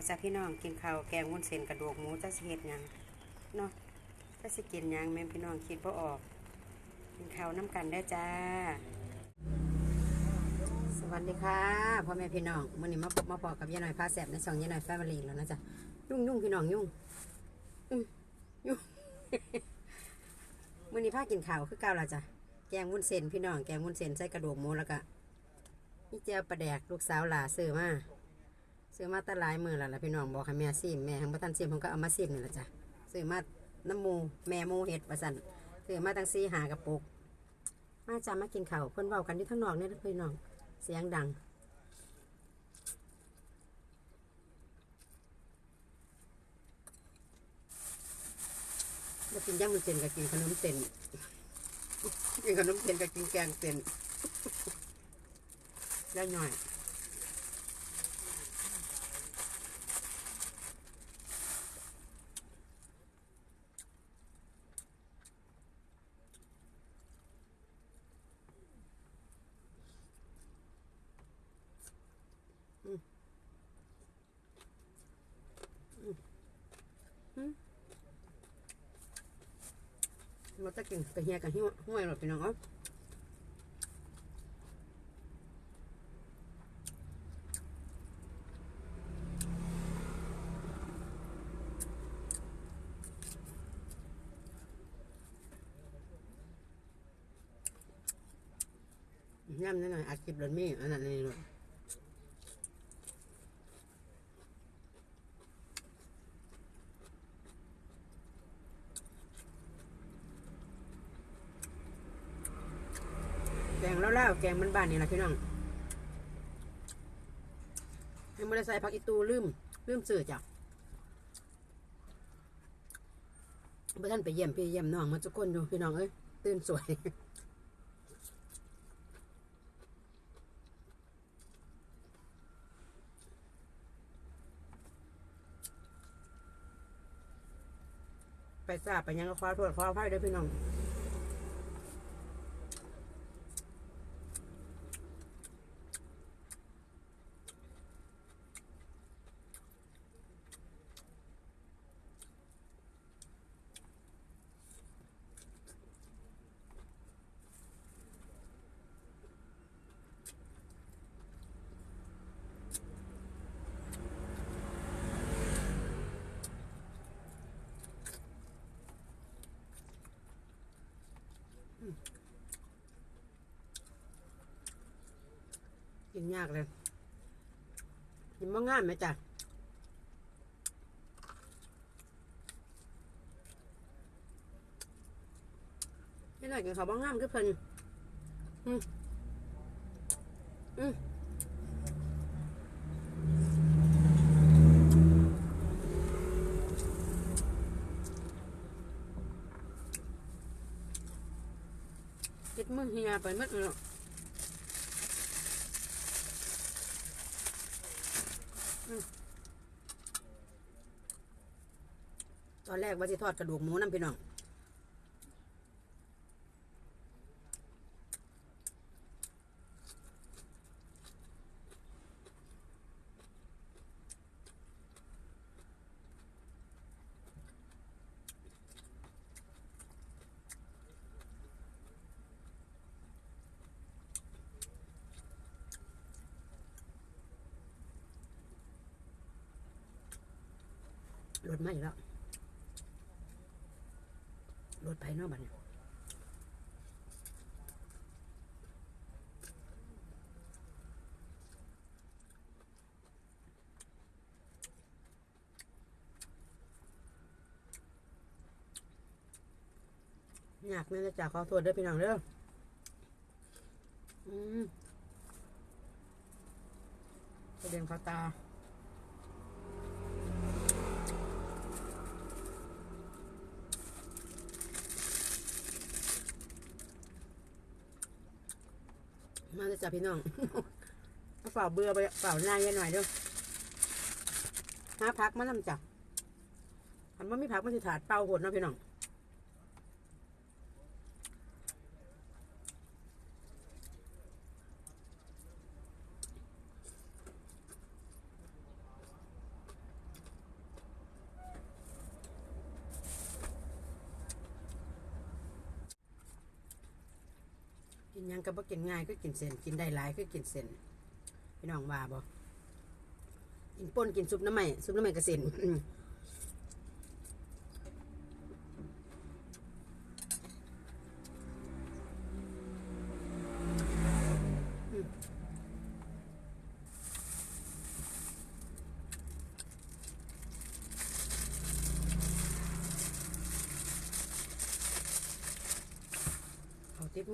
าจ้ะพี่น้องกินข้าวแกงวุ้นเส้นกระดูกหมูจะสิเฮ็ดยังเนาะจะสิกินยังแม่พี่น้องคิดบ่ออก กินข้าวน้ำกันได้จ้า สวัสดีค่ะพ่อแม่พี่น้องมื้อนี้มาพบมาพอกกับยายหน่อยพาแสบในช่องยายหน่อยแฟมิลี่แล้วนะจ๊ะยุ่งยุ่งพี่น้องยุ่งยุ่งมื้อนี้พากินข้าวคือเก่าและจ้ะแกงวุ้นเส้นพี่น้องแกงวุ้นเส้นใส่กระดูกหมูแล้วก็นี่เจียวปลาแดกลูกสาวหลาซื้อมา ซื้อมาแตหลายมือแล้วล่ะพี่น้องบอกให้แม่ซิมแม่ทั้งประทันซิมผมก็เอามาซิมนี่แหละจ้ะซื้อมาน้ำหมูแม่หมูเห็ดประสันซื้อมาตั้งซีหากระปุก มาจ้ามากินข้าวเพิ่นเว้ากันที่ข้างนอกเนี่ยเด้อพี่น้องเสียงดังมากินย่างมันเส้นกับกินขนมเส้นกินขนมเส้นกับกินแกงเส้นแล้วหน่อย เรากินกระเฮียกระหิ้วห้วยหรอพี่น้องอ้าย่ำนิดหน่อยอัดคลิปรถมีอันนั้นนี่รถแกง แล้วแล้วๆแกงมันบ้านๆนี่แหละพี่น้องยังไม่ได้ใส่ผักอีตูลืมลืมสื่อจ้ะเพื่อท่านไปเยี่ยมพี่เยี่ยมน้องมาทุกคนอยู่พี่น้องเอ้ยตื่นสวยไปทราบไปยังก็ขอโทษขออภัยด้วยพี่น้อง กินยากเลยกินมง่ายไหมจ๊ะนี่หน่อยกินข้าวบ้างงามคือเพิ่นอืมอืมคิดมือเฮียไปหมัดเลยเนาะ ตอนแรกว่าจะทอดกระดูกหมูน้ำพี่น้อง รถไหม้แล้วรถไผเนอกบ้านเนี่ยอยากนี่นะจ๊ะขอโทษด้วยพี่น้องเด้ออืมประเด็นเขาตา มาเจ้ะพี่น้องเปล่าเบื่อไปเฝ่าหน้าเยอะหน่อยด้วยหาพักมานำจ้ะอันว่ามีพักมันสิถาดเป่าหดเนาะพี่น้อง กินยังก็บ่กินง่ายก็กินเส้นกินได้หลายก็กินเส้นพี่น้องว่าบ่กินป่นกินซุปน้ำใหม่ซุปน้ำใหม่ก็เส้น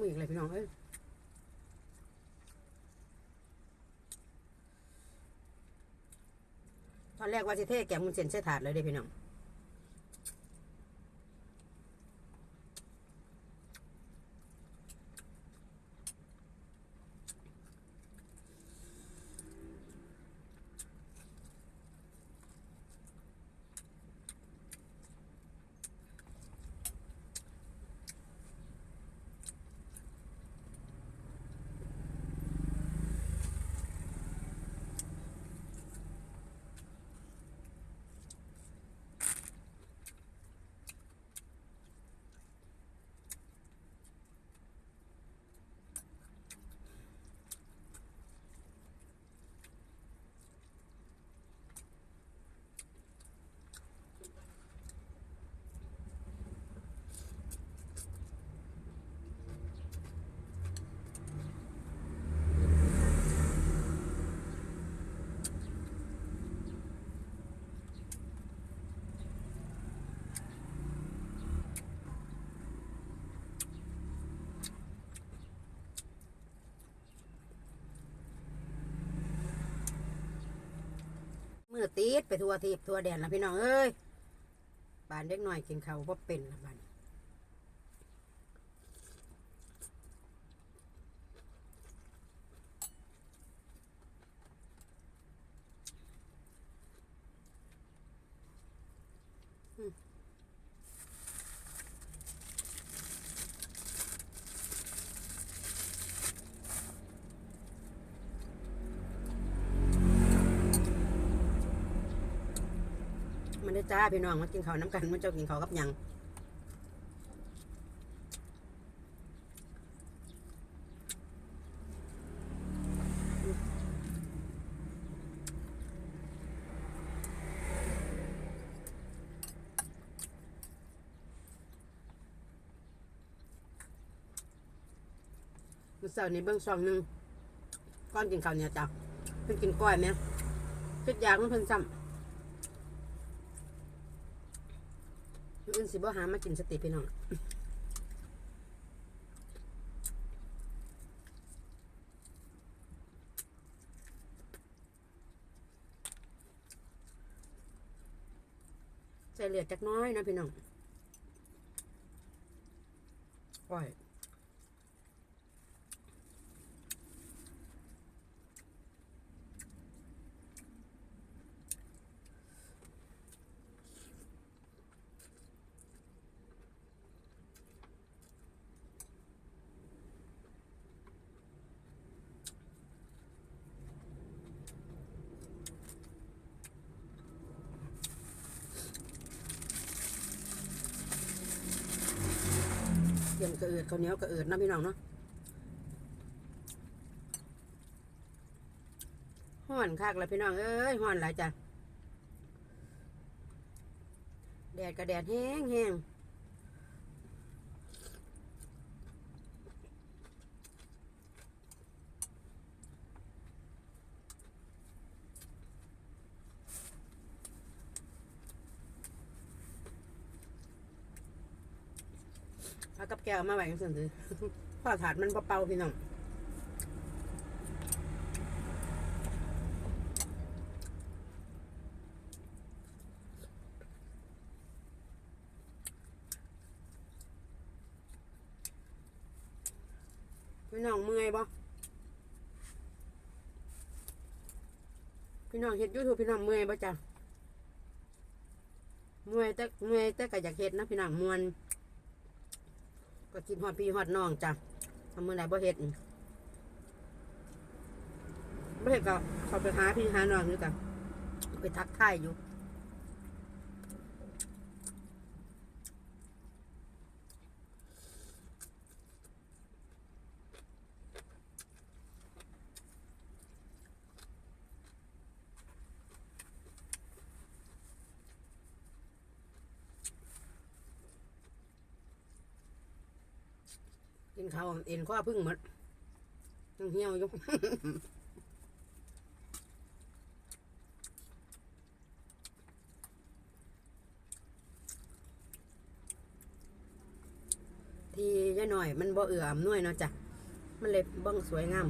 มืออีกเลยพี่น้องเอ้ยตอนแรกว่าจะเทแกงมุนเส้นใส่ถาดเลยเด้พี่น้อง มือตีดไปทัวทีบทัวแดนละพี่น้องเอ้ยบานเด็กหน่อยกินเขาว่าเป็นละบานอืม ด้จ้าพี่น้องมากินข้าวน้ำกันมันเจ้ากินข้าวกับยังมือเสาร์นี้เบิ่งซองหนึ่งก้อนกินข้าวเนี่ยจ้ะเพิ่นกินก้อยไหมเพิ่นอยากมันเพิ่นซ้ำ อื่นสิบ่หามากินสติพี่น้องใส่เหลือจักน้อยนะพี่น้องอ้อย มกระเอิดข้าวเหนียวกระเอิดนะพี่น้องเนาะห่อนคักแล้วพี่น้องเอ้ยห่อนหลายจ้ะแดดก็แดดแห้งแห้ง เอากับแก้วมาไว้กันสิข้อถาดมันเป่าๆพี่น้องพี่น้องเมื่อยบ่พี่น้องเฮ็ดยูทูบพี่น้องเมื่อยบ่จ้ะเมื่อยแต่เมื่อยแต่ก็อยากเฮ็ดนะพี่น้องมวน ก็กินฮอดพี่ฮอดน้องจ้ะทำมื้อไหนบ่เห็ดบ่เห็ดก็เขาไปหาพี่หาน้องอยู่จ้ะไปทักทายอยู่ กินข้าวเอ็นข้อพึ่งหมดต้องเหี่ยวยู่ที่ย่าหน่อยมันบ่เอืออมนวยเนาะจ้ะ มันเลยเบ้งสวยงาม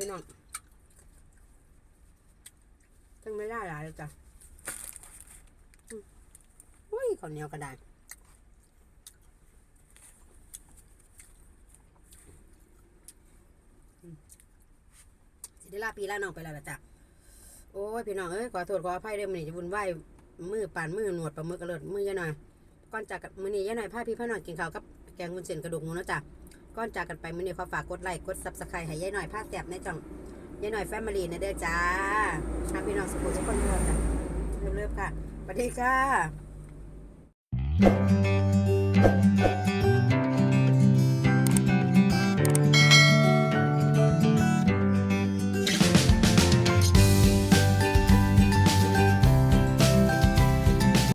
พี่น้องตั้งไม่ได้หลายเลยจ้ะอุ้ยข้าวเหนียวกระดานสิได้ลาปีลาน้องไปแล้วละจ้ะโอ้ยพี่น้องเอ้ยขอโทษขออภัยเด้อมื้อนี้จะวุ่นวายมือปานมือหนวดปลาหมึกกระเลิดมือยายหน่อยก่อนจากกันมื้อนี้ยายหน่อยพาพี่พ่อหน่อยกินข้าวกับแกงวุ้นเส้นกระดูกหมูนะจ้ะ ก่อนจากกันไปมื้อนี้ขอฝากกดไลค์กดซับสไครต์ให้ยายหน่อยภาคแสบในจังยายหน่อยแฟมิลี่นะเด้อจ้าฮักพี่น้องสุขุมทุกคนทุกคนเริ่มๆค่ะสวัสดีค่ะ